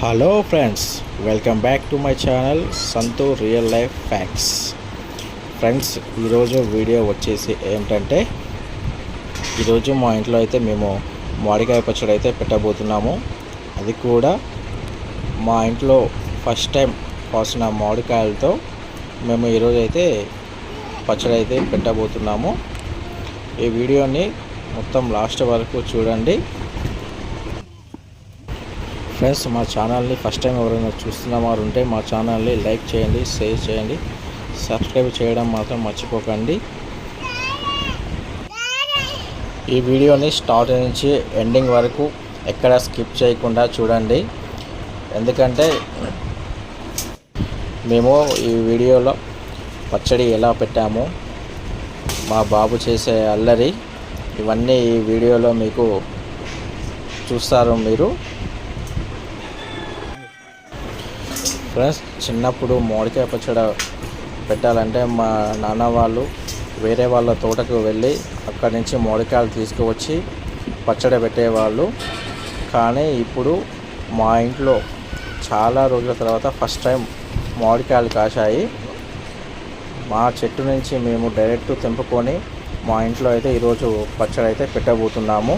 Hello friends welcome back to my channel Santhu real life facts friends ఈరోజు video వచ్చేసి ఏంటంటే ఈరోజు మా ఇంట్లో అయితే మేము మామిడికాయ పచ్చడి అయితే పెట్టబోతున్నాము. అది కూడా మా ఇంట్లో ఫస్ట్ టైం కాసిన మామిడికాయలతో మేము ఈరోజు అయితే పచ్చడి అయితే పెట్టబోతున్నాము. ఈ వీడియోని మొత్తం లాస్ట్ వరకు చూడండి. ఫ్రెండ్స్ మా ఛానల్ని ఫస్ట్ టైం ఎవరైనా చూస్తున్న వారు ఉంటే మా ఛానల్ని లైక్ చేయండి షేర్ చేయండి. సబ్స్క్రైబ్ చేయడం మాత్రం మర్చిపోకండి. ఈ వీడియోని స్టార్ట్ నుంచి ఎండింగ్ వరకు ఎక్కడ స్కిప్ చేయకుండా చూడండి. ఎందుకంటే మేము ఈ వీడియోలో పచ్చడి ఎలా పెట్టాము మా బాబు చేసే అల్లరి ఇవన్నీ ఈ వీడియోలో మీకు చూస్తారు మీరు. ఫ్రెండ్స్ చిన్నప్పుడు మామిడికాయ పచ్చడి పెట్టాలంటే మా నాన్న వాళ్ళు వేరే వాళ్ళ తోటకు వెళ్ళి అక్కడి నుంచి మామిడికాయలు తీసుకువచ్చి పచ్చడి పెట్టేవాళ్ళు. కానీ ఇప్పుడు మా ఇంట్లో చాలా రోజుల తర్వాత ఫస్ట్ టైం మామిడికాయలు కాశాయి. మా చెట్టు నుంచి మేము డైరెక్ట్ తెంపుకొని మా ఇంట్లో అయితే ఈరోజు పచ్చడి అయితే పెట్టబోతున్నాము.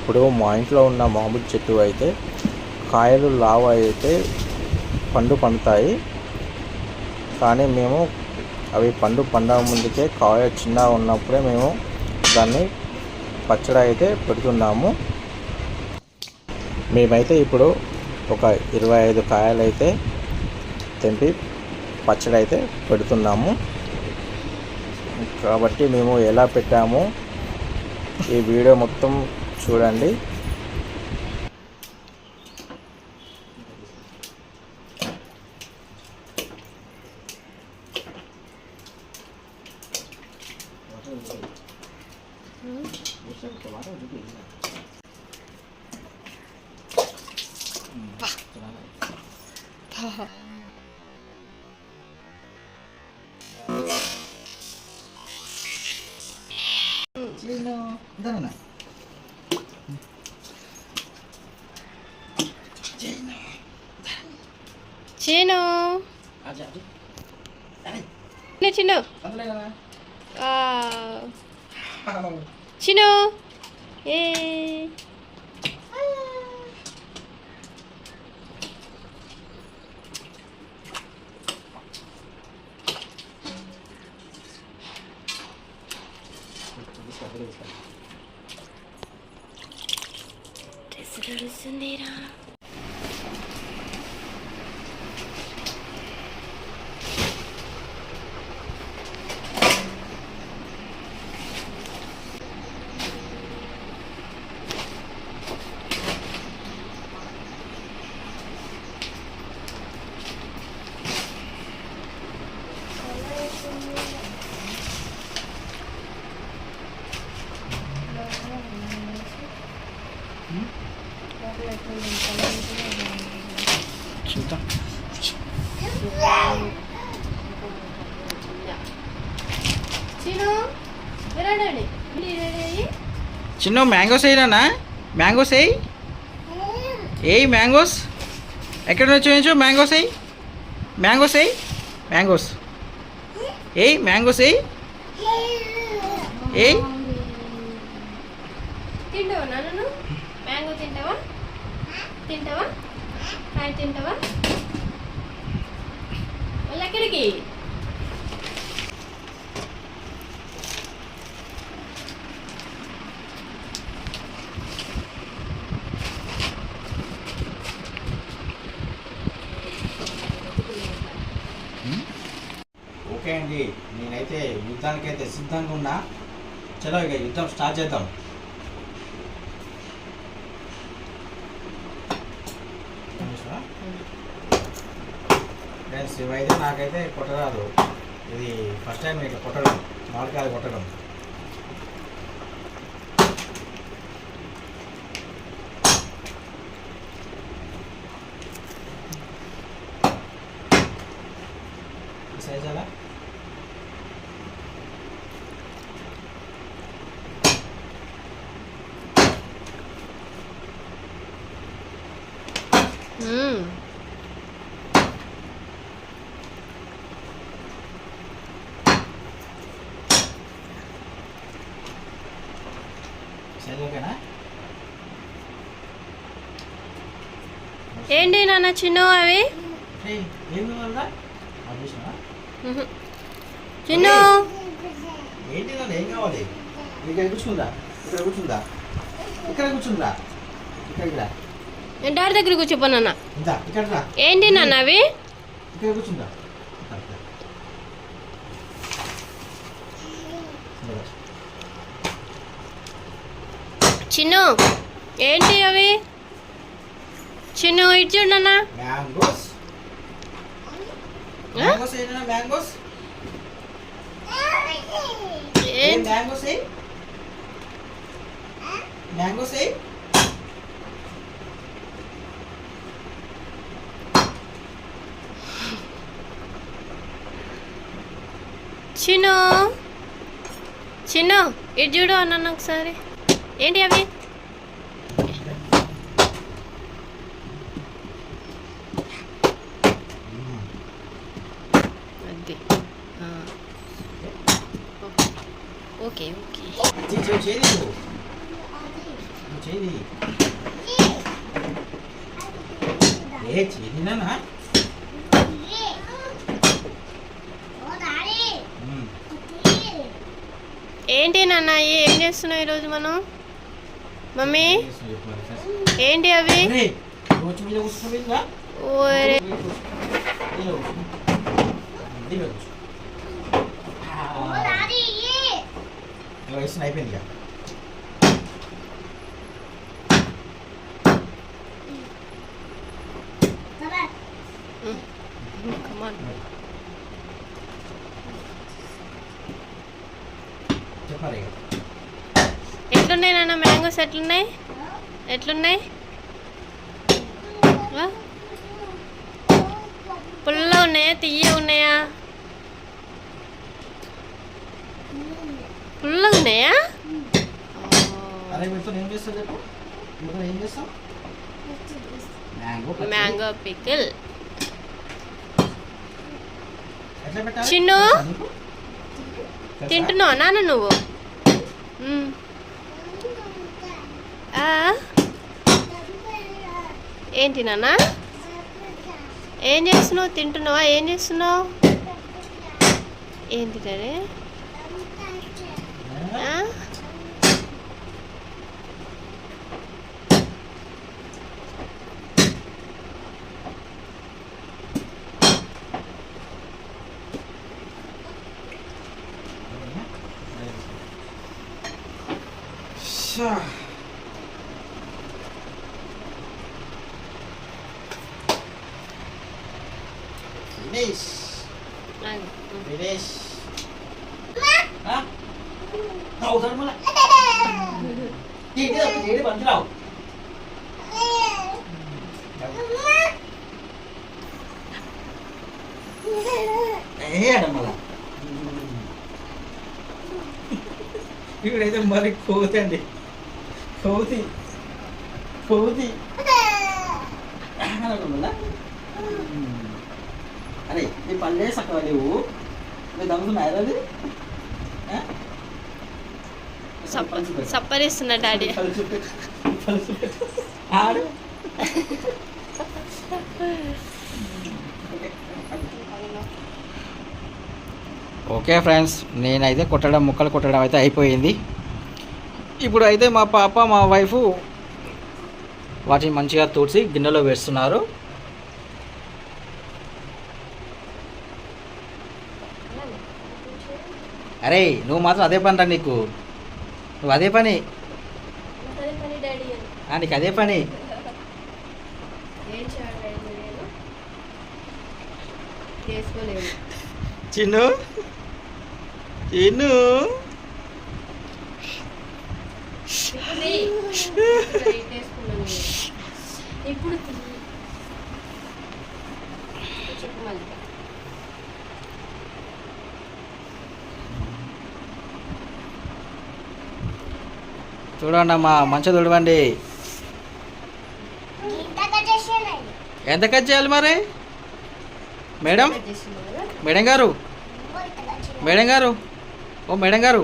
ఇప్పుడు మా ఇంట్లో ఉన్న మామిడి చెట్టు అయితే కాయలు లావు అయితే పండు పండుతాయి. కానీ మేము అవి పండు పండక ముందుకే కాయ చిన్నగా ఉన్నప్పుడే మేము దాన్ని పచ్చడి అయితే పెడుతున్నాము. మేమైతే ఇప్పుడు ఒక ఇరవై ఐదు కాయలు అయితే తెంపి పచ్చడి అయితే పెడుతున్నాము. కాబట్టి మేము ఎలా పెట్టాము ఈ వీడియో మొత్తం చూడండి. చిను ఏ డ్రెస్ చిన్న మ్యాంగోస్ అయినా మ్యాంగోస్ అయ్యి ఏయ్ మ్యాంగోస్. ఎక్కడ నుంచి చూపించు మ్యాంగోస్ అయ్యి మ్యాంగోస్ అయ్యి మ్యాంగోస్. ఏయ్ మ్యాంగోస్ అయ్యి ఏయ్. తింటావా నాన్న మ్యాంగో తింటావా? తింటావా? కాయ తింటావా? ఎక్కడికి ఓకే అండి నేనైతే యుద్ధానికైతే సిద్ధంగా ఉన్నా చలో ఇక యుద్ధం స్టార్ట్ చేద్దాం. ఫ్రెండ్స్ ఇవైతే నాకైతే కొట్టరాదు. ఇది ఫస్ట్ టైం ఇట్లా కొట్టడం. మామిడికాయలు కొట్టడం. ఏంటి నాన్న చిన్న అవి. చిన్ను. ఏంటి నాన్న ఏం కావాలి? ఇక్కడ కూర్చుందా? ఇక్కడ కూర్చుందా? ఇక్కడ కూర్చుందా? ఇక్కడికి రా. నేను డాడీ దగ్గర కూర్చోపో నాన్న. ఇందా ఇక్కడ రా. ఏంటి నాన్న అవి? కూర్చుందా. ఇక్కడ. చిన్ను ఏంటి అవి? చిన్ను ఇటు చూడు నాన్న మ్యాంగోస్ మ్యాంగోస్ ఏంటన్నా మ్యాంగోస్ ఏ? ఏం మ్యాంగోస్ ఏ? మ్యాంగోస్ ఏ? చిన్ను? చిన్ను ఇటు చూడు అన్న ఒకసారి. ఏంటి అవి అది ఆ. ఓకే ఓకే చే- చే- చేయి నువ్వు. నువ్వు చేయి ఏ చేదినా ఏంటి నాన్న ఏం చేస్తున్నావు ఈరోజు మనం? మమ్మీ? ఏంటి అవి? రోజు మీద కూర్చున్నా ఓరే. వయసు అయిపోయింది ఇక Come on. చెప్పాలి ఇక ఎట్లున్నాయి ఎట్లున్నాయి? ఎట్లున్నాయి? పుల్ల ఉన్నాయా? తీయ ఉన్నాయా? పుల్ల ఉన్నాయా? Mango pickle. చిన్ను? తింటున్నావా నాన్న నువ్వు? ఏంటి నాన్న? ఏం చేస్తున్నావు? తింటున్నావా? ఏం చేస్తున్నావు? ఏంటి daddy? ఆ? ఆ? షా. ఫినిష్ ఆగు. మ్మ్. ఫినిష్ ఆ? తాగుతాడు మళ్ళా ఏంటి అప్పుడు ఏడు పంచరావు ఏడం మళ్ళా ఇక్కడైతే మరి కోతి అండి కోతి కోతి అనడం వల్ల అరే నీ పల్లె సక్కగా లేవు నువ్వు దమ్ముతున్నాయి అది. సప్పరిస్తున్నా డాడీ. ఆడు. ఓకే ఫ్రెండ్స్ నేనైతే కొట్టడం ముక్కలు కొట్టడం అయితే అయిపోయింది. ఇప్పుడు అయితే మా పాప మా వైఫ్ వాటిని మంచిగా తూడ్చి గిన్నెలో వేస్తున్నారు. అరే నువ్వు మాత్రం అదే పని రా నీకు. నువ్వు అదే పని. నీకు అదే పని. చిన్ను. చిన్ను ఇప్పుడు తీ. ఇక్కడ ఇట్టేసుకున్నాను నేను. ఇప్పుడు తీ. చెప్పు మళ్ళీ చూడండి అమ్మా మంచిగా చూడవండి ఎంత కట్ చేయాలి మరి? మేడం? మేడం గారు? మేడం గారు? ఓ మేడం గారు.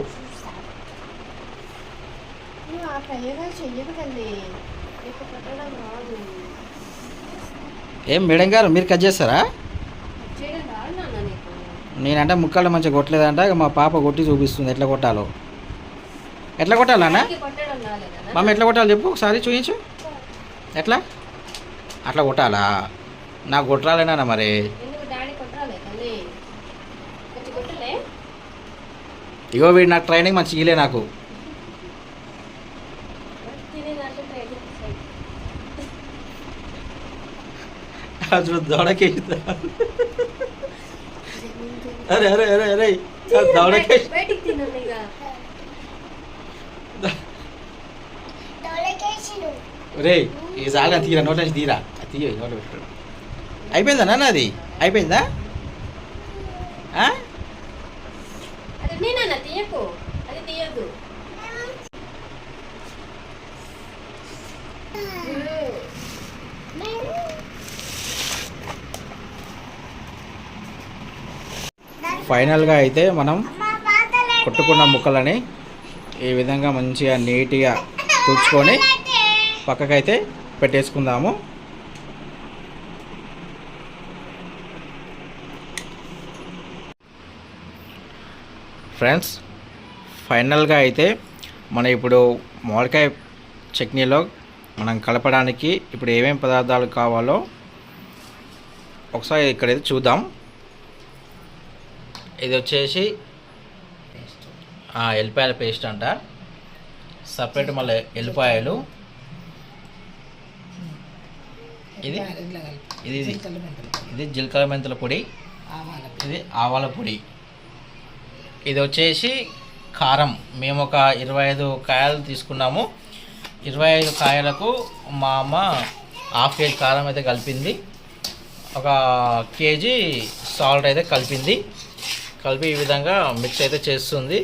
ఏం మేడం గారు మీరు కట్ చేస్తారా? నేనంటే ముక్కలు మంచిగా కొట్టలేదంట మా పాప కొట్టి చూపిస్తుంది ఎట్లా కొట్టాలో. ఎట్లా కొట్టాలా అన్న మమ్మీ ఎట్లా కొట్టాలి చెప్పు ఒకసారి చూపించు ఎట్లా? అట్లా కొట్టాలా? నాకు కొట్టాలేనా మరి. ఇగో వీడు నాకు ట్రైనింగ్ మంచి ఇలే నాకు. అసలు దవడకే అరే అరే అరే అరే దవడకే బయటికి తిన్నాను ఇక రే ఈ సాగా తీరా నోట్ నుంచి తీరా. అది తీయ నోట్లో పెట్టు. అయిపోయిందా నాన్న అది? అయిపోయిందా? ఫైనల్గా అయితే మనం కొట్టుకున్న ముక్కలని ఈ విధంగా మంచిగా నీట్గా తుడుచుకొని పక్కకైతే పెట్టేసుకుందాము. ఫ్రెండ్స్ ఫైనల్గా అయితే మనం ఇప్పుడు మామిడికాయ చట్నీలో మనం కలపడానికి ఇప్పుడు ఏమేమి పదార్థాలు కావాలో ఒకసారి ఇక్కడైతే చూద్దాం. ఇది వచ్చేసి ఆ, ఎల్లిపాయల పేస్ట్ అంట. సపరేట్ మళ్ళీ ఎల్లిపాయలు ఇది ఇది ఇది. ఇది జీలకర్ర మెంతుల పొడి. ఇది ఆవాల పొడి. ఇది వచ్చేసి కారం. మేము ఒక ఇరవై ఐదు కాయలు తీసుకున్నాము. ఇరవై ఐదు కాయలకు మా అమ్మ హాఫ్ కేజీ కారం అయితే కలిపింది. ఒక కేజీ సాల్ట్ అయితే కలిపింది. కలిపి ఈ విధంగా మిక్స్ అయితే చేస్తుంది.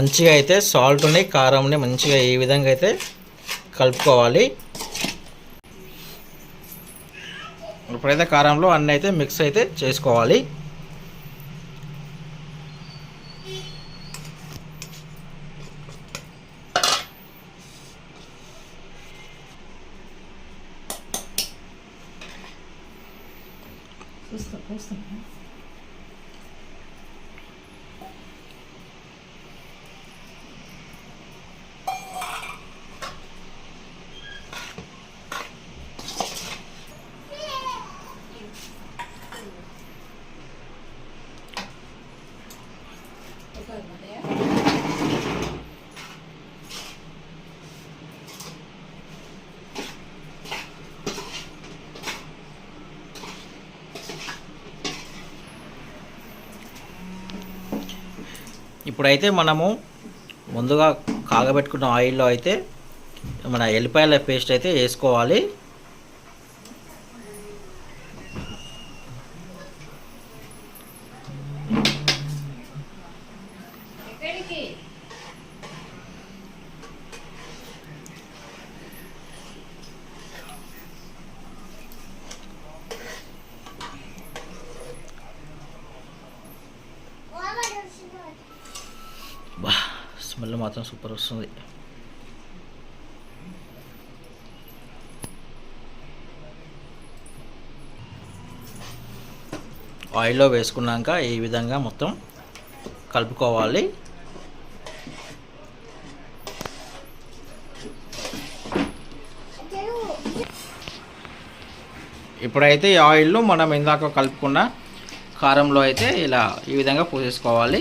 మంచిగా అయితే సాల్ట్ని కారంని మంచిగా ఈ విధంగా అయితే కలుపుకోవాలి. ఇప్పుడైతే కారంలో అన్నీ అయితే మిక్స్ అయితే చేసుకోవాలి. ఇప్పుడైతే మనము ముందుగా కాగబెట్టుకున్న ఆయిల్లో అయితే మన ఎల్లిపాయల పేస్ట్ అయితే వేసుకోవాలి ఎక్కడికి బా స్మెల్ మాత్రం సూపర్ వస్తుంది. ఆయిల్లో వేసుకున్నాక ఈ విధంగా మొత్తం కలుపుకోవాలి. ఇప్పుడైతే ఈ ఆయిల్లో మనం ఇందాక కలుపుకున్న కారంలో అయితే ఇలా ఈ విధంగా పోసేసుకోవాలి.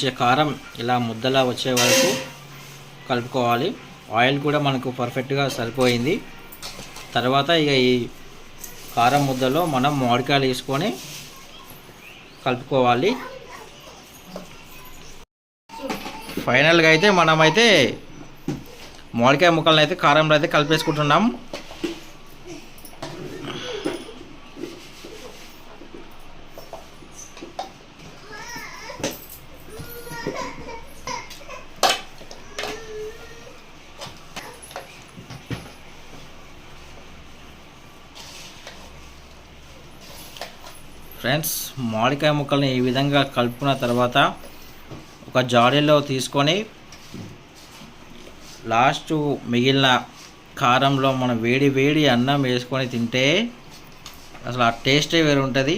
మంచిగా కారం ఇలా ముద్దలా వచ్చే వరకు కలుపుకోవాలి. ఆయిల్ కూడా మనకు పర్ఫెక్ట్గా సరిపోయింది. తర్వాత ఇక ఈ కారం ముద్దలో మనం మామిడికాయలు వేసుకొని కలుపుకోవాలి. ఫైనల్గా అయితే మనమైతే మామిడికాయ ముక్కలను అయితే కారంలో అయితే కలిపేసుకుంటున్నాం ఫ్రెండ్స్ మామిడికాయ ముక్కల్ని ఈ విధంగా కలుపుకున్న తర్వాత ఒక జాడీలో తీసుకొని లాస్ట్ మిగిలిన కారంలో మనం వేడి వేడి అన్నం వేసుకొని తింటే అసలు ఆ టేస్టే వేరు ఉంటుంది.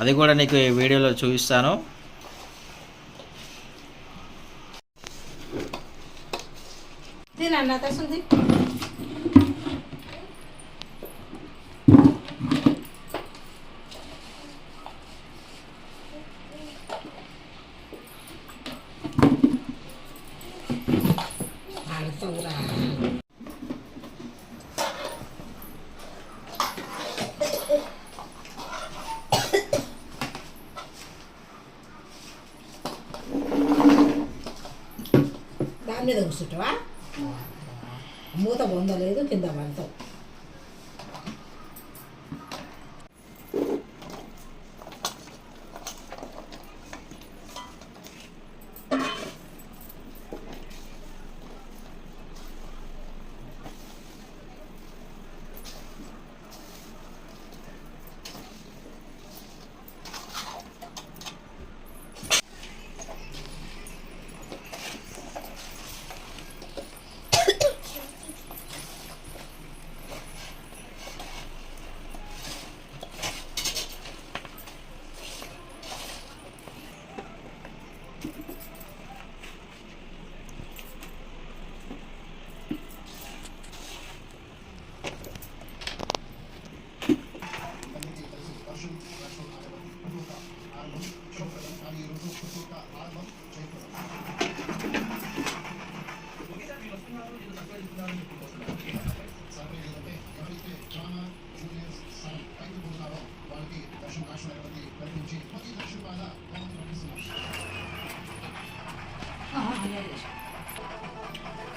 అది కూడా నీకు ఈ వీడియోలో చూపిస్తాను. తినన్నా to do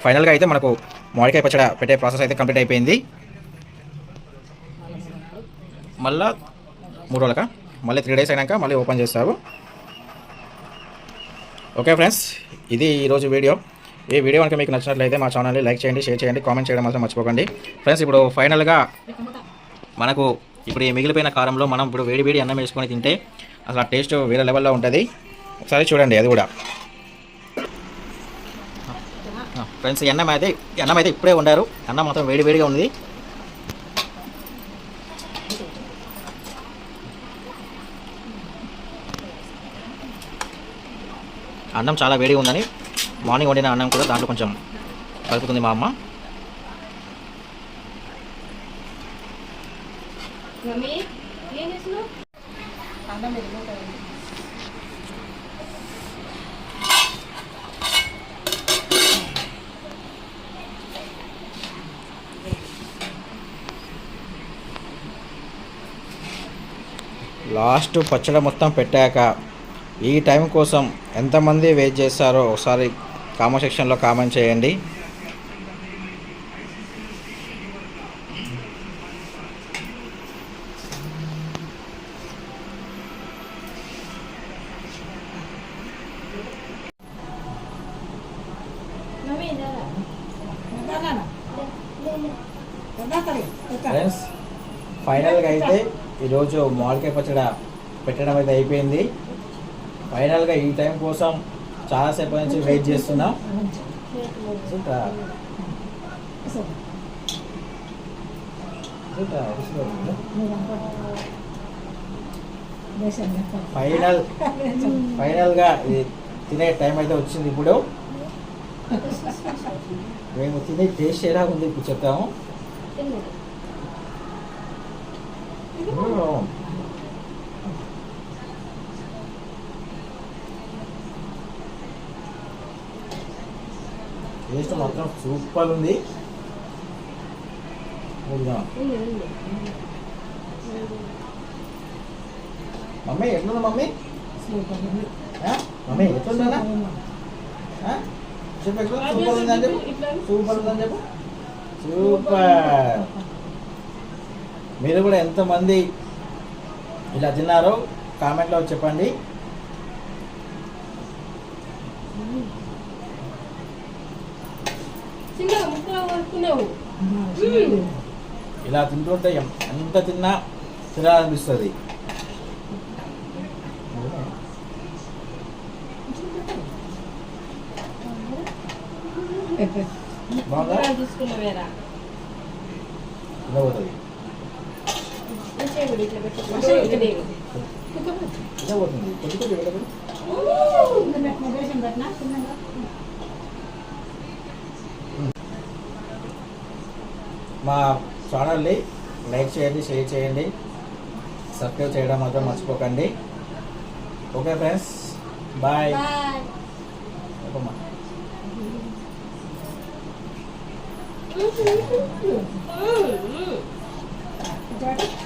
ఫైనల్గా అయితే మనకు మామిడికాయ పచ్చడి పెట్టే ప్రాసెస్ అయితే కంప్లీట్ అయిపోయింది. మళ్ళా మూడు రోజులక? మళ్ళీ త్రీ డేస్ అయినాక మళ్ళీ ఓపెన్ చేస్తారు. ఓకే ఫ్రెండ్స్ ఇది ఈరోజు వీడియో. ఈ వీడియో కనుక మీకు నచ్చినట్లయితే మా ఛానల్ని లైక్ చేయండి షేర్ చేయండి కామెంట్ చేయడం మాత్రం మర్చిపోకండి. ఫ్రెండ్స్ ఇప్పుడు ఫైనల్గా మనకు ఇప్పుడు ఈ మిగిలిపోయిన కారంలో మనం ఇప్పుడు వేడి వేడి అన్నం వేసుకొని తింటే అసలు ఆ టేస్ట్ వేరే లెవెల్లో ఉంటుంది. ఒకసారి చూడండి అది కూడా. ఫ్రెండ్స్ ఈ అన్నం అయితే ఎన్నం అన్నం అయితే ఇప్పుడే వండారు. అన్నం మొత్తం వేడి వేడిగా ఉంది అన్నం చాలా వేడిగా ఉందని మార్నింగ్ వండిన అన్నం కూడా దాంట్లో కొంచెం కలుపుతుంది మా అమ్మ. అన్నం లాస్ట్ పచ్చడి మొత్తం పెట్టాక ఈ టైం కోసం ఎంతమంది వెయిట్ చేస్తారో ఒకసారి కామెంట్ సెక్షన్లో కామెంట్ చేయండి. ఫ్రెండ్స్ ఫైనల్గా అయితే ఈరోజు మామిడికాయ పచ్చడి పెట్టడం అయితే అయిపోయింది. ఫైనల్గా ఈ టైం కోసం చాలాసేపు నుంచి వెయిట్ చేస్తున్నాం. ఫైనల్ ఫైనల్గా ఇది తినే టైం అయితే వచ్చింది ఇప్పుడు. మేము తినే టేస్ట్ ఎలా ఉంది ఇప్పుడు చెప్తాము. టేస్ట్ మాత్రం సూపర్ ఉంది మమ్మీ ఎట్లుంది మమ్మీ మమ్మీ ఎట్లుందా చెప్పు సూపర్ ఉందని చెప్పు సూపర్ ఉందని చెప్పు సూపర్ మీరు కూడా ఎంతమంది ఇలా తిన్నారో కామెంట్లో చెప్పండి. ఇలా తింటుంటే ఎంత తిన్నా తినాలనిపిస్తుంది తీసుకున్నావేరా ఇలా పోతుంది. మా ఛానల్ని లైక్ చేయండి షేర్ చేయండి. సబ్స్క్రైబ్ చేయడం మాత్రం మర్చిపోకండి. Okay friends bye. Mm-hmm.